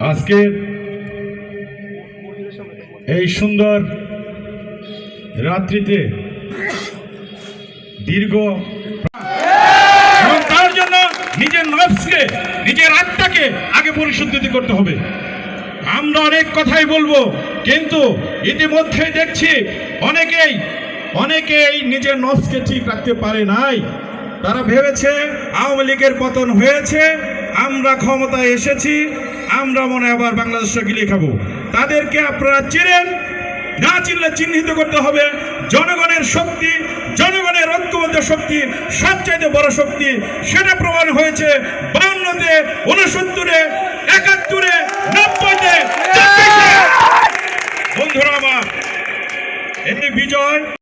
আজকের এই সুন্দর রাত্রিতে দীর্ঘ তার জন্য নিজের নফসকে, নিজের আত্মাকে আগে পরিশুদ্ধি করতে হবে। আমরা অনেক কথাই বলব, কিন্তু ইতিমধ্যে দেখছি অনেকেই অনেকেই নিজের নফসকে ঠিক রাখতে পারে নাই। তারা ভেবেছে আওয়ামী লীগের পতন হয়েছে আমরা ক্ষমতায় এসেছি, আমরা মনে আবার বাংলাদেশে গিলিয়ে খাব। তাদেরকে আপনারা চিনেন, না চিনলে চিহ্নিত করতে হবে, জনগণের শক্তি, জনগণের ঐক্যবদ্ধ শক্তি, সবচাইতে বড় শক্তি, সেটা প্রমাণ হয়েছে বাউন্নতে উনসত্তরে একাত্তরে, নব্বইতে বন্ধুরা আমার, এতে বিজয়